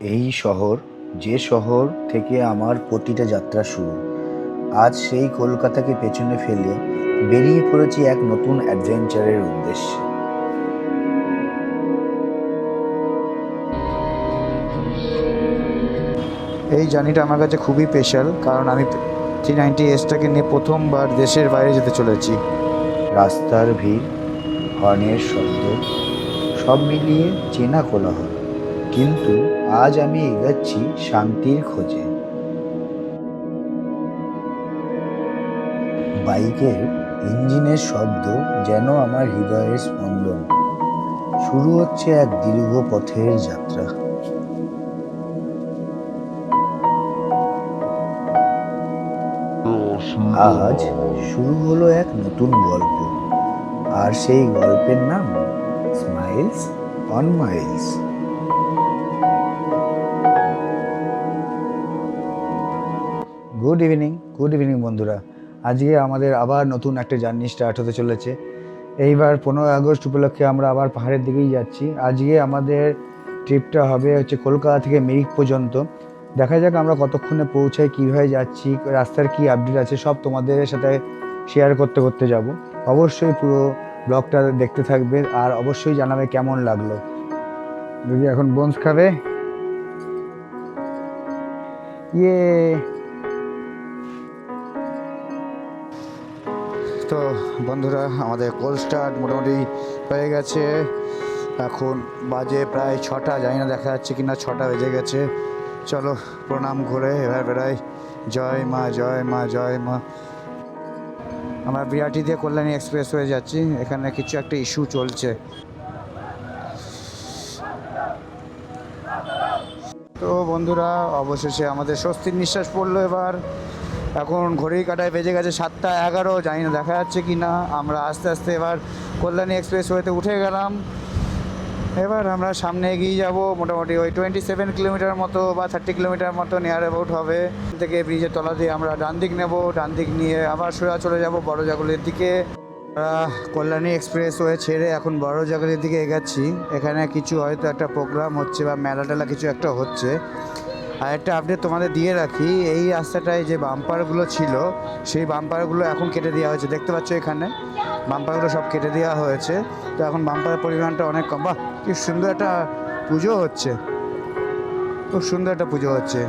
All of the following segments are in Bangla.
এই শহর, যে শহর থেকে আমার প্রতিটা যাত্রা শুরু। আজ সেই কলকাতাকে পেছনে ফেলে বেরিয়ে পড়েছি এক নতুন অ্যাডভেঞ্চারের উদ্দেশ্যে। এই জার্নিটা আমার কাছে খুবই স্পেশাল কারণ আমি থ্রি নাইনটি এসটাকে নিয়ে প্রথমবার দেশের বাইরে যেতে চলেছি। রাস্তার ভিড়, হর্নের শব্দ, সব মিলিয়ে চেনা কোলাহল। কিন্তু আজ আমি এগাচ্ছি শান্তির খোঁজে। বাইকের ইঞ্জিনের শব্দ যেন আমার হৃদয়ের স্পন্দন। শুরু হচ্ছে এক দীর্ঘ পথের যাত্রা। আজ শুরু হলো এক নতুন গল্প। আর সেই গল্পের নাম smiles on miles. Good evening good evening বন্ধুরা। আজকে আমাদের আবার নতুন একটা জার্নি স্টার্ট হতে চলেছে। এইবার পনেরোই আগস্ট উপলক্ষে আমরা আবার পাহাড়ের দিকেই যাচ্ছি। আজকে আমাদের ট্রিপটা হবে হচ্ছে কলকাতা থেকে মিরিক পর্যন্ত। দেখা যাক আমরা কতক্ষণে পৌঁছাই, কীভাবে যাচ্ছি, রাস্তার কি আপডেট আছে, সব তোমাদের সাথে শেয়ার করতে করতে যাব। অবশ্যই পুরো ব্লগটা দেখতে থাকবে আর অবশ্যই জানাবে কেমন লাগল। যদি এখন বন্স খাবে? ইয়ে তো বন্ধুরা, আমাদের কোল স্টার্ট মোটামুটি হয়ে গেছে। এখন বাজে প্রায় ছটা, জানি না দেখা যাচ্ছে কি না ছটা বেজে গেছে। চলো, প্রণাম ঘুরে এবার বেড়াই। জয় মা জয় মা জয় মা। আমরা বিরাটি দিয়ে কল্যাণী এক্সপ্রেস হয়ে যাচ্ছি। এখানে কিছু একটা ইস্যু চলছে। তো বন্ধুরা, অবশেষে আমাদের স্বস্তির নিঃশ্বাস পড়ল এবার। এখন ঘড়ির কাটায় বেজে গেছে সাতটা এগারো, জানি না দেখা যাচ্ছে কি না। আমরা আস্তে আস্তে এবার কল্যাণী এক্সপ্রেস ওয়েতে উঠে গেলাম। এবার আমরা সামনে এগিয়ে যাব, মোটামুটি ওই টোয়েন্টি সেভেন কিলোমিটার মতো বা থার্টি কিলোমিটার মতো নিয়ার অ্যাবাউট হবে। থেকে ব্রিজের তলা দিয়ে আমরা ডান দিক নেব, ডান দিক নিয়ে আবার সোজা চলে যাব বড় জাগুলির দিকে কল্যাণী এক্সপ্রেস ওয়ে ছেড়ে এখন বড় জাগুলির দিকে এগাচ্ছি। এখানে কিছু হয়তো একটা প্রোগ্রাম হচ্ছে বা মেলা টেলা কিছু একটা হচ্ছে। আর একটা আপডেট তোমাদের দিয়ে রাখি এই রাস্তাটায় যে বাম্পারগুলো ছিল সেই বাম্পারগুলো এখন কেটে দেওয়া হয়েছে। দেখতে পাচ্ছ এখানে? বাম্পারগুলো সব কেটে দেওয়া হয়েছে। তো এখন বাম্পারের পরিমাণটা অনেক কম। বাহ কি সুন্দর একটা পুজো হচ্ছে। খুব সুন্দর একটা পুজো হচ্ছে।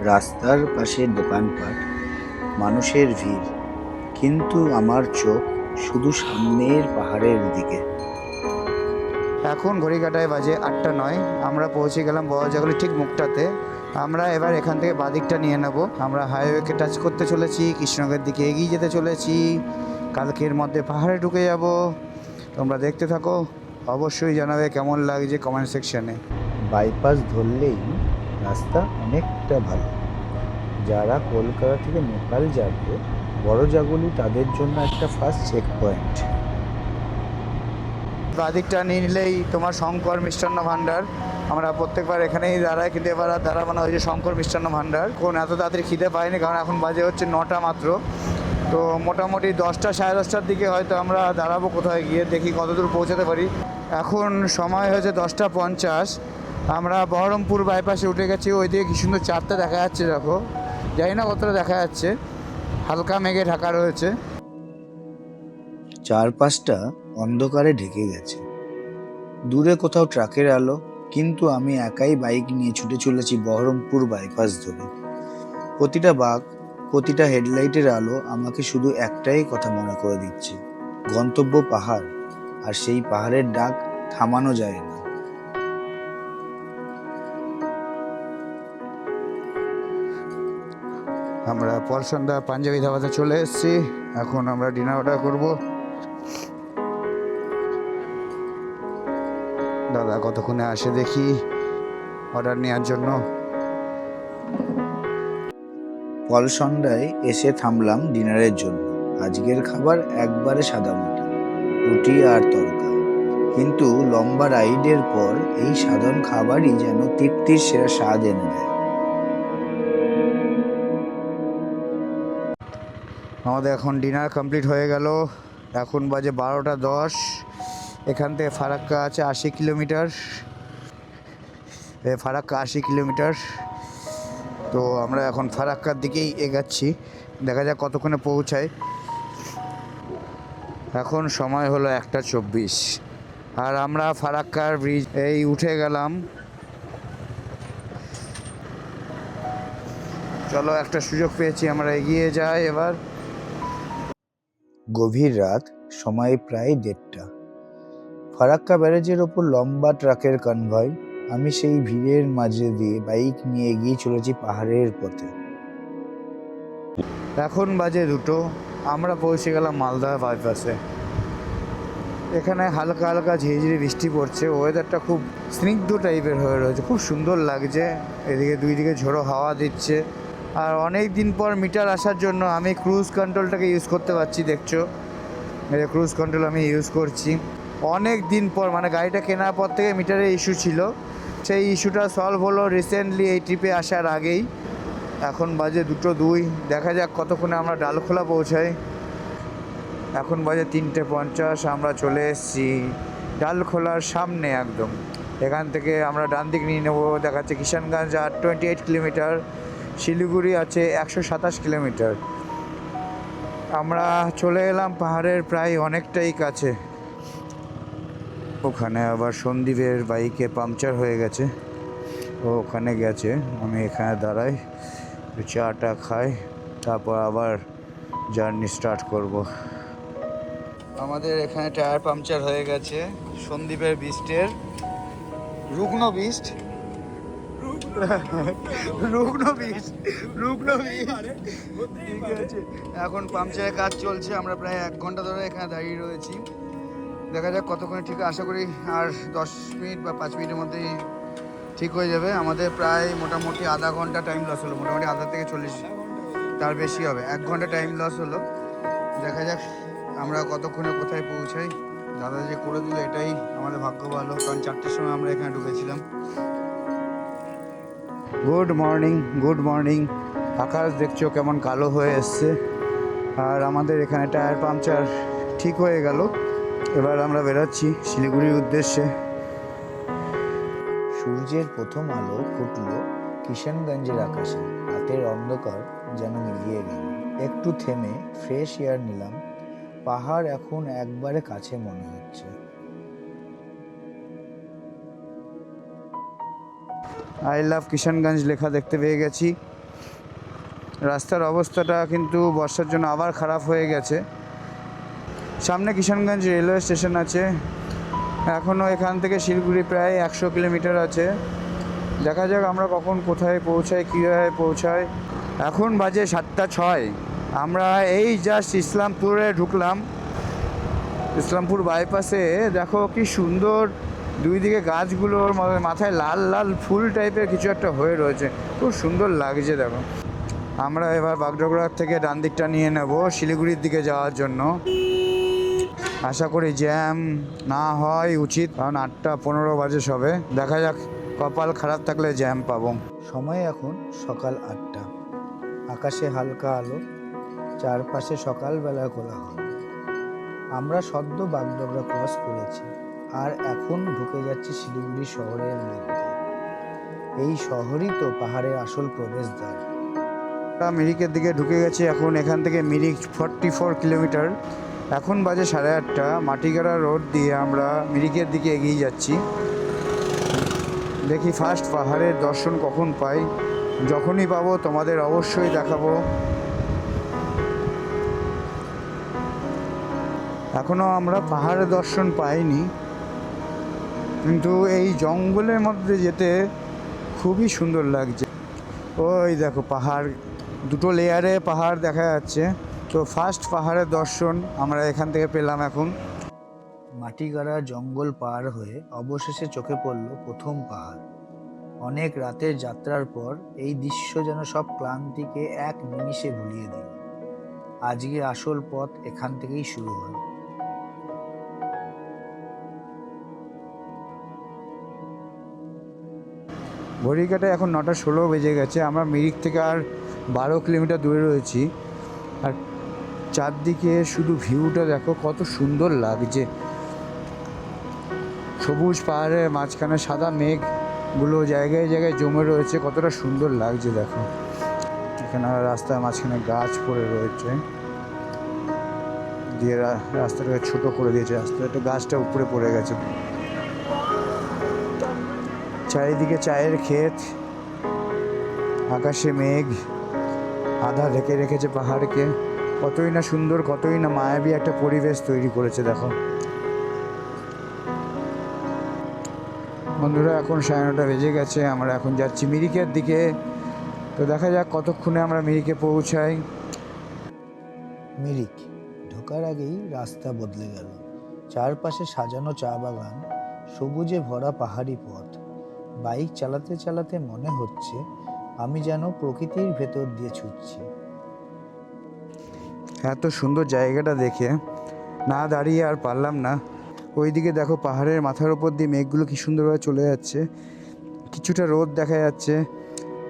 রাস্তার পাশে দোকানপাট মানুষের ভিড়। কিন্তু আমার চোখ শুধু সামনের পাহাড়ের দিকে। এখন ঘড়ি কাটায় বাজে আটটা নয়। আমরা পৌঁছে গেলাম বড়জাগুলি ঠিক মুখটাতে। আমরা এবার এখান থেকে বাদিকটা নিয়ে নেব। আমরা হাইওয়েকে টাচ করতে চলেছি, কৃষ্ণনগরের দিকে এগিয়ে যেতে চলেছি। কালকের মধ্যে পাহাড়ে ঢুকে যাব। তোমরা দেখতে থাকো, অবশ্যই জানাবে কেমন লাগছে কমেন্ট সেকশানে বাইপাস ধরলেই রাস্তা অনেকটা ভালো। যারা কলকাতা থেকে নেপাল যাবে, বড় জাগুলি তাদের জন্য একটা ফার্স্ট চেক পয়েন্ট বাদিকটা নিয়ে নিলেই তোমার শঙ্কর, মিষ্টান্ন ভাণ্ডার। আমরা প্রত্যেকবার এখানেই দাঁড়াই, কিন্তু এবার আর দাঁড়াবো না, ওই যে শঙ্কর, মিষ্টান্ন ভাণ্ডার। কোন এত তাড়াতাড়ি খিদে পাইনি কারণ এখন বাজে হচ্ছে নটা মাত্র। তো মোটামুটি দশটা সাড়ে দশটার দিকে হয়তো আমরা দাঁড়াবো কোথায় গিয়ে, দেখি কতদূর পৌঁছাতে পারি। এখন সময় হয়েছে দশটা পঞ্চাশ। আমরা বহরমপুর বাইপাসে উঠে গেছি, ওই দিকে কি সুন্দর চারটা দেখা যাচ্ছে, দেখো। জানি না কতটা দেখা যাচ্ছে। হালকা মেঘে ঢাকা রয়েছে। চারপাশটা অন্ধকারে ঢেকে গেছে। দূরে কোথাও ট্রাকের আলো, কিন্তু আমি একাই বাইক নিয়ে ছুটে চলেছি বহরমপুর বাইপাস ধরে। প্রতিটা বাঘ, প্রতিটা হেডলাইটের আলো আমাকে শুধু একটাই কথা মনে করে দিচ্ছে, গন্তব্য পাহাড়, আর সেই পাহাড়ের ডাক থামানো যায় না। আমরা পর পাঞ্জাবি ধাবাতে চলে এসেছি। এখন আমরা ডিনার অর্ডার করব। দাদা কতক্ষণে আসে দেখি অর্ডার নেওয়ার জন্য। পলসন্ডায় এসে থামলাম ডিনারের জন্য। আজকের খাবার একবারে সাদামাটা রুটি আর তরকা। কিন্তু লম্বা রাইডের পর এই সাধারণ খাবারই যেন তৃপ্তির সেরা স্বাদ এনে দেয়। আমাদের এখন ডিনার কমপ্লিট হয়ে গেল। এখন বাজে বারোটা দশ। এখান থেকে ফারাক্কা আছে আশি কিলোমিটার। ফারাক্কা আশি কিলোমিটার। তো আমরা এখন ফারাক্কার দিকেই এগাচ্ছি। দেখা যাক কতক্ষণে পৌঁছায়। এখন সময় হলো একটা চব্বিশ। আর আমরা ফারাক্কার ব্রিজ এই উঠে গেলাম। চলো একটা সুযোগ পেয়েছি, আমরা এগিয়ে যাই এবার। গভীর রাত, সময় প্রায় দেড়টা। ফারাক্কা ব্যারেজের ওপর লম্বা ট্রাকের কনভয় আমি সেই ভিড়ের মাঝে দিয়ে বাইক নিয়ে এগিয়ে চলেছি পাহাড়ের পথে। এখন বাজে দুটো, আমরা পৌঁছে গেলাম মালদা বাইপাসে এখানে হালকা হালকা ঝিরিঝিরি বৃষ্টি পড়ছে ওয়েদারটা খুব স্নিগ্ধ টাইপের হয়ে রয়েছে, খুব সুন্দর লাগছে, এদিকে দুই দিকে ঝোড়ো হাওয়া দিচ্ছে। আর অনেক দিন পর মিটার আসার জন্য আমি ক্রুজ কন্ট্রোলটাকে ইউজ করতে পারছি, দেখছ? ক্রুজ কন্ট্রোল আমি ইউজ করছি। অনেক দিন পর মানে গাড়িটা কেনার পর থেকে মিটারে ইস্যু ছিল। সেই ইস্যুটা সলভ হলো রিসেন্টলি এই ট্রিপে আসার আগেই। এখন বাজে দুটো দুই, দেখা যাক কতক্ষণে আমরা ডালখোলা পৌঁছাই। এখন বাজে তিনটে পঞ্চাশ, আমরা চলে এসেছি ডালখোলার সামনে একদম। এখান থেকে আমরা ডান দিক নিয়ে নেব, দেখাচ্ছে কিষানগঞ্জ আর টোয়েন্টি এইট কিলোমিটার শিলিগুড়ি আছে একশো সাতাশ কিলোমিটার আমরা চলে এলাম পাহাড়ের প্রায় অনেকটাই কাছে। ওখানে আবার সন্দীপের বাইকে পাংচার হয়ে গেছে। ও ওখানে গেছে, আমি এখানে দাঁড়াই, একটু চাটা খাই, তারপর আবার জার্নি স্টার্ট করব। আমাদের এখানে টায়ার পাংচার হয়ে গেছে, সন্দীপের বিস্টের রুগ্ন বিস্ট। রুগ্ন এখন পাংচারের কাজ চলছে, আমরা প্রায় এক ঘণ্টা ধরে এখানে দাঁড়িয়ে রয়েছি। দেখা যাক কতক্ষণে ঠিক, আশা করি আর দশ মিনিট বা পাঁচ মিনিটের মধ্যেই ঠিক হয়ে যাবে। আমাদের প্রায় মোটামুটি আধা ঘণ্টা টাইম লস হলো, মোটামুটি আধা থেকে চল্লিশ তার বেশি হবে। এক ঘণ্টা টাইম লস হলো। দেখা যাক আমরা কতক্ষণে কোথায় পৌঁছাই। দাদা যে করে দিল, এটাই আমাদের ভাগ্য ভালো, কারণ চারটের সময় আমরা এখানে ঢুকেছিলাম। গুড মর্নিং গুড মর্নিং আকাশ দেখছ কেমন কালো হয়ে এসছে। আর আমাদের এখানে টায়ার পাংচার ঠিক হয়ে গেল। এবার আমরা বেরোচ্ছি শিলিগুড়ির উদ্দেশ্যে। সূর্যের প্রথম আলো ফুটল কিষানগঞ্জের আকাশে। রাতের অন্ধকার যেন মিলিয়ে গেল। একটু থেমে ফ্রেশ এয়ার নিলাম। পাহাড় এখন একবারে কাছে মনে হচ্ছে। আই লাভ কিষানগঞ্জ লেখা দেখতে পেয়ে গেছি। রাস্তার অবস্থাটা কিন্তু বর্ষার জন্য আবার খারাপ হয়ে গেছে। সামনে কিষানগঞ্জ রেলওয়ে স্টেশন আছে। এখনও এখান থেকে শিলিগুড়ি প্রায় একশো কিলোমিটার আছে। দেখা যাক আমরা কখন কোথায় পৌঁছাই, কীভাবে পৌঁছাই। এখন বাজে সাতটা ছয়। আমরা এই জাস্ট ইসলামপুরে ঢুকলাম। ইসলামপুর বাইপাসে দেখো কি সুন্দর দুই দিকে গাছগুলোর মাথায় লাল লাল ফুল টাইপের কিছু একটা হয়ে রয়েছে। খুব সুন্দর লাগছে, দেখো। আমরা এবার বাগডোগরার থেকে ডান দিকটা নিয়ে নেব শিলিগুড়ির দিকে যাওয়ার জন্য। আশা করি জ্যাম না হয় উচিত কারণ আটটা পনেরো বাজে সবে। দেখা যাক কপাল খারাপ থাকলে জ্যাম পাবো। সময় এখন সকাল আটটা। আকাশে হালকা আলো চারপাশে সকালবেলা কোলাহল। আমরা সদ্য বাগডোগরা ক্রস করেছি আর এখন ঢুকে যাচ্ছি শিলিগুড়ি শহরের মধ্যে। এই শহরই তো পাহাড়ের আসল প্রবেশদ্বার। মিরিকের দিকে ঢুকে গেছি এখন এখান থেকে মিরিক ফর্টি ফোর কিলোমিটার এখন বাজে সাড়ে আটটা, মাটিগাড়া রোড দিয়ে আমরা মিরিকের দিকে এগিয়ে যাচ্ছি। দেখি ফার্স্ট পাহাড়ের দর্শন কখন পাই। যখনই পাবো তোমাদের অবশ্যই দেখাবো। এখনও আমরা পাহাড়ের দর্শন পাইনি। কিন্তু এই জঙ্গলের মধ্যে যেতে খুবই সুন্দর লাগছে। ওই দেখো পাহাড়, দুটো লেয়ারে পাহাড় দেখা যাচ্ছে। তো ফার্স্ট পাহাড়ের দর্শন আমরা এখান থেকে পেলাম এখন। মাটিগাড়া জঙ্গল পার হয়ে অবশেষে চোখে পড়ল প্রথম পাহাড়। অনেক রাতের যাত্রার পর এই দৃশ্য যেন সব ক্লান্তিকে এক নিমিষে ভুলিয়ে দিল। আজকে আসল পথ এখান থেকেই শুরু হলো। ঘড়ি এখন নটা ষোলো বেজে গেছে, আমরা মিরিক থেকে আর বারো কিলোমিটার দূরে রয়েছি। আর চারদিকে শুধু ভিউটা দেখো, কত সুন্দর লাগছে। সবুজ পাহাড়ের মাঝখানে সাদা মেঘগুলো জায়গায় জায়গায় জমে রয়েছে, কতটা সুন্দর লাগছে দেখো। এখানে রাস্তার মাঝখানে গাছ পড়ে রয়েছে। দিয়ে রাস্তাটাকে ছোট করে দিয়েছে, রাস্তাটা গাছটা উপরে পড়ে গেছে। চারিদিকে চায়ের ক্ষেত, আকাশে মেঘ, আধা ঢেকে রেখেছে পাহাড়কে। কতই না সুন্দর, কতই না মায়াবী একটা পরিবেশ তৈরি করেছে, দেখো। বন্ধুরা, এখন সাড়ে নটা বেজে গেছে, আমরা এখন যাচ্ছি মিরিকের দিকে। তো দেখা যাক কতক্ষণে আমরা মিরিকে পৌঁছাই। মিরিক ঢোকার আগেই রাস্তা বদলে গেল। চারপাশে সাজানো চা বাগান, সবুজে ভরা পাহাড়ি পথ। বাইক চালাতে চালাতে মনে হচ্ছে আমি যেন প্রকৃতির ভেতর দিয়ে ছুটছি। এত সুন্দর জায়গাটা দেখে না দাঁড়িয়ে আর পারলাম না। ওইদিকে দেখো পাহাড়ের মাথার উপর দিয়ে মেঘগুলো কি সুন্দরভাবে চলে যাচ্ছে। কিছুটা রোদ দেখা যাচ্ছে,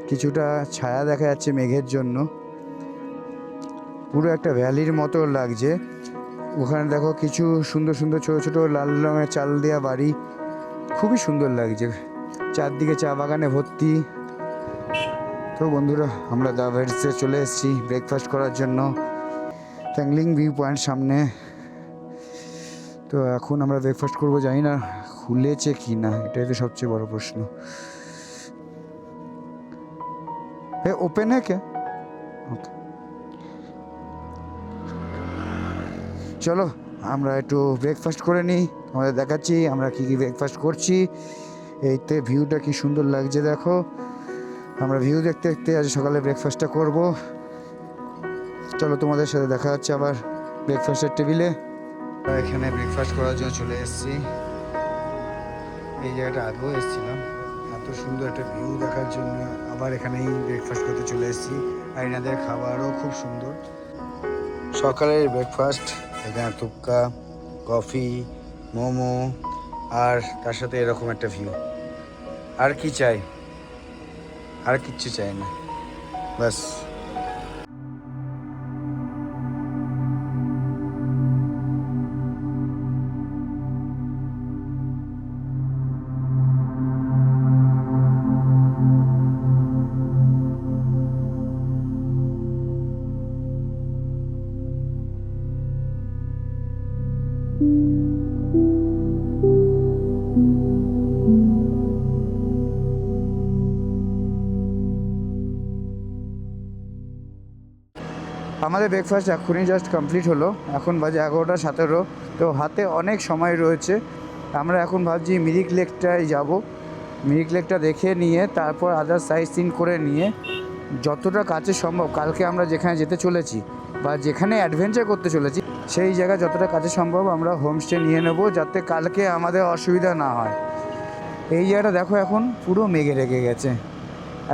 কিছুটা ছায়া দেখা যাচ্ছে মেঘের জন্য। পুরো একটা ভ্যালির মতো লাগছে। ওখানে দেখো কিছু সুন্দর সুন্দর ছোট ছোট লাল রঙের চাল দেওয়া বাড়ি। খুবই সুন্দর লাগছে। চারদিকে চা বাগানে ভর্তি। তো বন্ধুরা, আমরা দা ভেটসে চলে এসেছি ব্রেকফাস্ট করার জন্য। ট্যাংলিং ভিউ পয়েন্ট সামনে। তো এখন আমরা ব্রেকফাস্ট করব, জানি না খুলেছে কি না, এটাই তো সবচেয়ে বড় প্রশ্ন। এ ওপেন হ্যাঁ কে? ওকে। চলো, আমরা একটু ব্রেকফাস্ট করে নিই আমাদের দেখাচ্ছি আমরা কি কি ব্রেকফাস্ট করছি। এইতে ভিউটা কি সুন্দর লাগছে দেখো। আমরা ভিউ দেখতে দেখতে আজ সকালে ব্রেকফাস্টটা করব। চলো তোমাদের সাথে দেখা হচ্ছে আবার ব্রেকফাস্টের টেবিলে এখানে ব্রেকফাস্ট করার জন্য চলে এসেছি। এই জায়গাটা আগেও এসেছিলাম। এত সুন্দর একটা ভিউ দেখার জন্য আবার এখানেই ব্রেকফাস্ট করতে চলে এসেছি। আর এনাদের খাবারও খুব সুন্দর। সকালের ব্রেকফাস্ট এখানে তুক্কা কফি মোমো, আর তার সাথে এরকম একটা ভিউ আর কি চাই? আর কিচ্ছু চাই না। বাস আমাদের ব্রেকফাস্ট এখনই জাস্ট কমপ্লিট হলো। এখন বাজে এগারোটা সতেরো, তো হাতে অনেক সময় রয়েছে। আমরা এখন ভাবছি মিরিক লেকটায় যাব। মিরিক লেকটা দেখে নিয়ে, তারপর আদার সাইজ সিন করে নিয়ে, যতটা কাছে সম্ভব, কালকে আমরা যেখানে যেতে চলেছি বা যেখানে অ্যাডভেঞ্চার করতে চলেছি, সেই জায়গা যতটা কাছে সম্ভব আমরা হোমস্টে নিয়ে নেব, যাতে কালকে আমাদের অসুবিধা না হয়। এই জায়গাটা দেখো এখন পুরো মেঘে রেখে গেছে।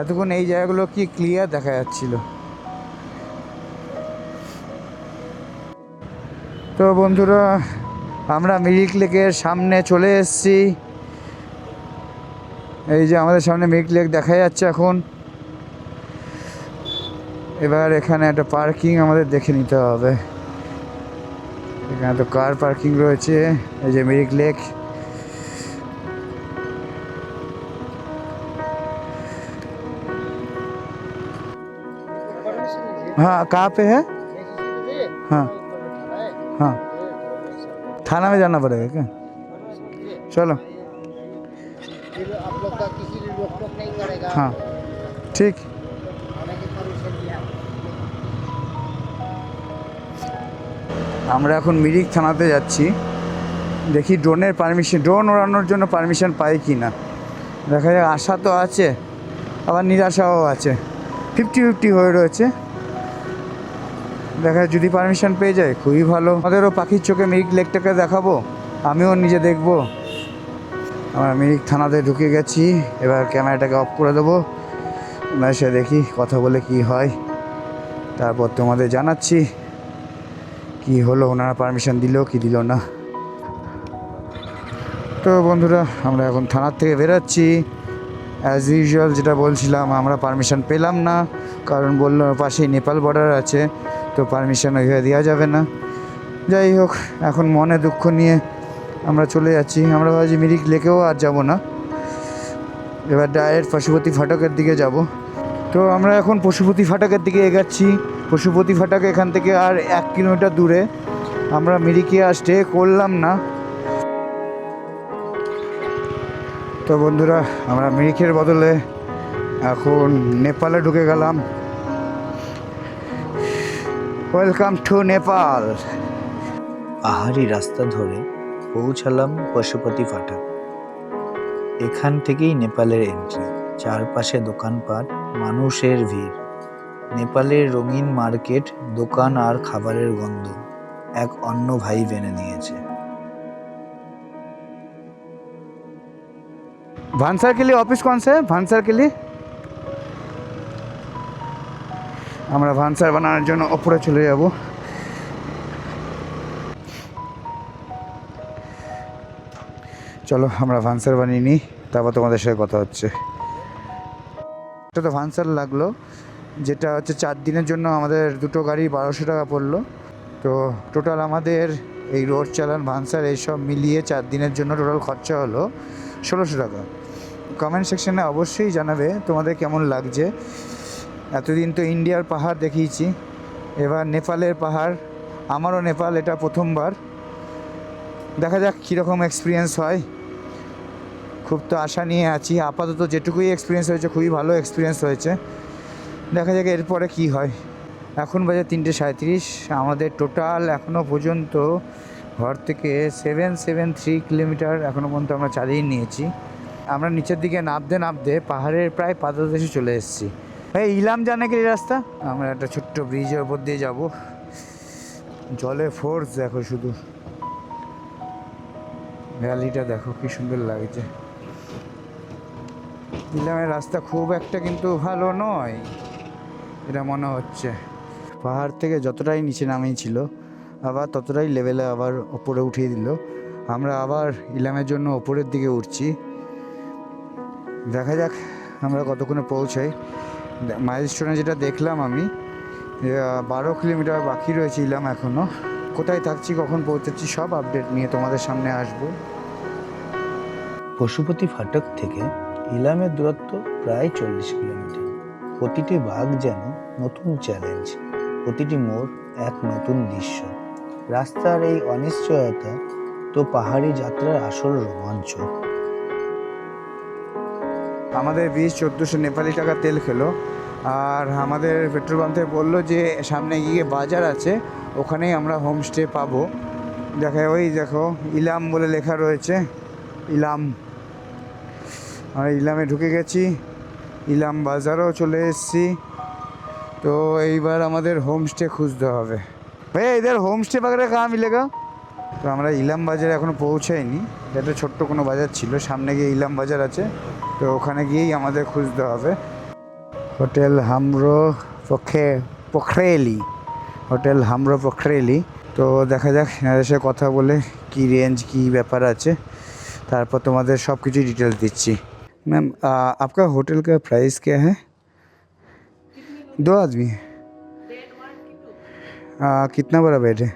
এতক্ষণ এই জায়গাগুলো কি ক্লিয়ার দেখা যাচ্ছিল? তো বন্ধুরা আমরা মিরিক লেকের সামনে চলে এসেছি এই যে আমাদের সামনে মিরিক লেক দেখা যাচ্ছে এখন এবার এখানে একটা পার্কিং আমাদের দেখে নিতে হবে এখানে তো কার পার্কিং রয়েছে এই যে মিরিক লেক हाँ कहाँ पे है हाँ हाँ थाना में जाना पड़ेगा क्या चलो फिर आप लोग का किसी ने रोक टोक नहीं करेगा हाँ ठीक आने की परमिशन दिया আমরা এখন মিরিক থানাতে যাচ্ছি দেখি ড্রোনের পারমিশন ড্রোন ওড়ানোর জন্য পারমিশন পাই কি না দেখা যাক আশা তো আছে আবার নিরাশাও আছে ফিফটি ফিফটি হয়ে রয়েছে দেখা যদি পারমিশন পেয়ে যায়, খুবই ভালো। আমাদেরও পাখির চোখে মিরিক লেকটাকে দেখাবো, আমিও নিজে দেখব। আমরা মিরিক থানাতে ঢুকে গেছি, এবার ক্যামেরাটাকে অফ করে দেবো। এসে দেখি কথা বলে কি হয়। তারপর তোমাদের জানাচ্ছি কি হলো, ওনারা পারমিশন দিল, কি দিল না। তো বন্ধুরা, আমরা এখন থানার থেকে বেরোচ্ছি। অ্যাজ ইউজুয়াল যেটা বলছিলাম, আমরা পারমিশন পেলাম না, কারণ বলল পাশেই নেপাল বর্ডার আছে। তো পারমিশন ওইভাবে দেওয়া যাবে না। যাই হোক, এখন মনে দুঃখ নিয়ে আমরা চলে যাচ্ছি। আমরা ভাবছি মিরিক লেকেও আর যাব না। এবার ডাইরেক্ট পশুপতি ফাটকের দিকে যাব। তো আমরা এখন পশুপতি ফাটকের দিকে এগাচ্ছি। পশুপতি ফাটক এখান থেকে আর এক কিলোমিটার দূরে। আমরা মিরিকে আর স্টে করলাম না। তো বন্ধুরা, আমরা মিরিকের বদলে এখন নেপালে ঢুকে গেলাম। ওয়েলকাম টু নেপাল পাহাড়ি রাস্তা ধরে পৌঁছালাম পশুপতি ফাটক এখান থেকেই নেপালের এন্ট্রি চারপাশে দোকানপাট মানুষের ভিড় নেপালের রঙিন মার্কেট দোকান আর খাবারের গন্ধ এক অন্য ভাই বেনে নিয়েছে भानसर के लिए ऑफिस कौन सा है भानसर के लिए আমরা ভানসার বানানোর জন্য ওপরে চলে যাব। চলো, আমরা ভানসার বানিয়ে নিই, তারপর তোমাদের সাথে কথা হচ্ছে। এটা তো ভানসার লাগল, যেটা হচ্ছে চার দিনের জন্য আমাদের দুটো গাড়ি বারোশো টাকা পড়ল। তো টোটাল আমাদের এই রোড চালান ভানসার এইসব মিলিয়ে চার দিনের জন্য টোটাল খরচা হলো ষোলোশো টাকা। কমেন্ট সেকশনে অবশ্যই জানাবে তোমাদের কেমন লাগছে। এতদিন তো ইন্ডিয়ার পাহাড় দেখিয়েছি, এবার নেপালের পাহাড়, আমারও নেপাল, এটা প্রথমবার। দেখা যাক কীরকম এক্সপিরিয়েন্স হয়। খুব তো আশা নিয়ে আছি, আপাতত যেটুকুই এক্সপিরিয়েন্স হয়েছে, খুবই ভালো এক্সপিরিয়েন্স হয়েছে। দেখা যাক এরপরে কি হয়। এখন বাজে তিনটে সাঁত্রিশ আমাদের টোটাল এখনও পর্যন্ত ঘর থেকে সেভেন সেভেন থ্রি কিলোমিটার এখনও পর্যন্ত আমরা চালিয়ে নিয়েছি। আমরা নিচের দিকে নামতে নামতে পাহাড়ের প্রায় পাদদেশে চলে এসেছি। এই ইলাম জানে কি এই রাস্তা? আমরা একটা ছোট্ট ব্রিজের উপর দিয়ে যাব। জলে ফোর্স দেখো শুধু। ভ্যালিটা দেখো কি সুন্দর লাগছে। ইলামের রাস্তা খুব একটা কিন্তু ভালো নয়, এটা মনে হচ্ছে। পাহাড় থেকে যতটাই নিচে নামিয়েছিল আবার ততটাই লেভেলে আবার ওপরে উঠিয়ে দিল। আমরা আবার ইলামের জন্য ওপরের দিকে উঠছি। দেখা যাক আমরা কতক্ষণে পৌঁছাই। মাইলস্টোনে যেটা দেখলাম আমি বারো কিলোমিটার বাকি রয়েছে ইলাম এখনও কোথায় থাকছি, কখন পৌঁছাচ্ছি, সব আপডেট নিয়ে তোমাদের সামনে আসব। পশুপতি ফাটক থেকে ইলামের দূরত্ব প্রায় চল্লিশ কিলোমিটার। প্রতিটি বাঘ যেন নতুন চ্যালেঞ্জ প্রতিটি মোড় এক নতুন দৃশ্য। রাস্তার এই অনিশ্চয়তা তো পাহাড়ি যাত্রার আসল রোমাঞ্চ আমাদের বিশ চোদ্দোশো নেপালি টাকা তেল খেলো। আর আমাদের পেট্রোল পাম্প থেকে বলল যে, সামনে গিয়ে বাজার আছে, ওখানেই আমরা হোমস্টে পাবো। দেখে ওই দেখো, ইলাম বলে লেখা রয়েছে, ইলাম। আমরা ইলামে ঢুকে গেছি, ইলাম বাজারও চলে এসেছি। তো এইবার আমাদের হোমস্টে খুঁজতে হবে। ভাই এদের হোমস্টে বাগেরা কাহা মিলেগা তো আমরা ইলাম বাজারে এখনও পৌঁছাইনি, এটা ছোট্ট কোনো বাজার ছিল, সামনে গিয়ে ইলাম বাজার আছে। তো ওখানে গিয়েই আমাদের খুঁজতে হবে হোটেল হামরো পক্ষে পোখরেলি হোটেল হামরো পোখরেলি তো দেখা যাক এনাদের সাথে কথা বলে কি রেঞ্জ কি ব্যাপার আছে তারপর তোমাদের সব কিছু ডিটেলস দিচ্ছি ম্যাম आपका होटल का प्राइस क्या है दो आदमी आ, कितना बड़ा बेड है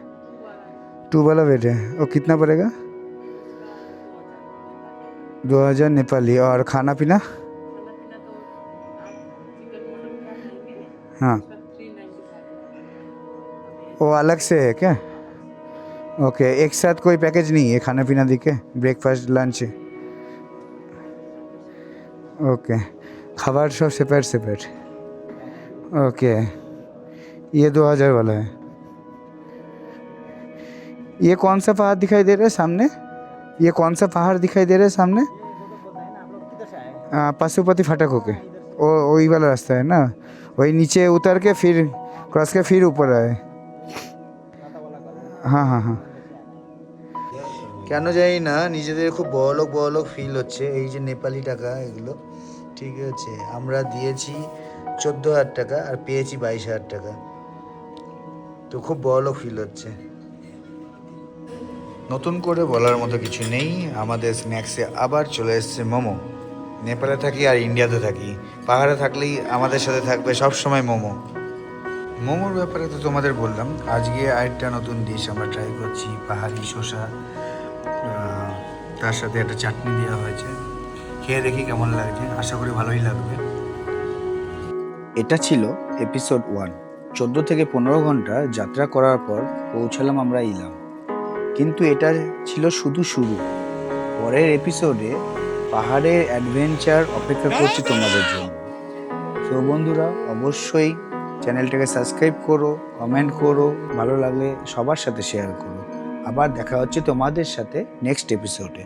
टू वाला बेड है और कितना पड़ेगा दो हज़ार नेपाली और खाना पीना? हाँ। वो अलग से है क्या? ओके, एक साथ कोई पैकेज नहीं है खाना पीना दी के ब्रेकफास्ट लंच ओके। खाबार सब सेपरेट सेपरेट ओके। ये दो हज़ार वाला है। ये कौन सा पहाड़ दिखाई दे रहा है सामने? ये कौन सा पहाड़ दिखाई दे रहा है सामने हाँ, पशुपति फाटक होके वो वही वाला रास्ता है ना वही नीचे उतर के फिर क्रॉस के फिर ऊपर आए हाँ हाँ हाँ কেন জানি না নিজেদের খুব বড়লোক বড়লোক ফিল হচ্ছে এই যে নেপালি টাকা এগুলো ঠিক আছে আমরা দিয়েছি চোদ্দো হাজার টাকা আর পেয়েছি বাইশ হাজার টাকা তো খুব বড়লোক ফিল হচ্ছে নতুন করে বলার মতো কিছু নেই। আমাদের স্ন্যাক্সে আবার চলে এসছে মোমো। নেপালে থাকি আর ইন্ডিয়াতে থাকি। পাহাড়ে থাকলেই আমাদের সাথে থাকবে সব সময় মোমো। মোমোর ব্যাপারে তো তোমাদের বললাম। আজকে আরেকটা নতুন ডিশ আমরা ট্রাই করছি, পাহাড়ি শসা। তার সাথে একটা চাটনি দেওয়া হয়েছে। খেয়ে দেখি কেমন লাগছে। আশা করি ভালোই লাগবে। এটা ছিল এপিসোড ওয়ান চোদ্দ থেকে পনেরো ঘণ্টা যাত্রা করার পর পৌঁছালাম আমরা ইলাম। কিন্তু এটা ছিল শুধু শুরু। পরের এপিসোডে পাহাড়ের অ্যাডভেঞ্চার অপেক্ষা করছি তোমাদের জন্য। তো বন্ধুরা, অবশ্যই চ্যানেলটাকে সাবস্ক্রাইব করো কমেন্ট করো, ভালো লাগলে সবার সাথে শেয়ার করো। আবার দেখা হচ্ছে তোমাদের সাথে নেক্সট এপিসোডে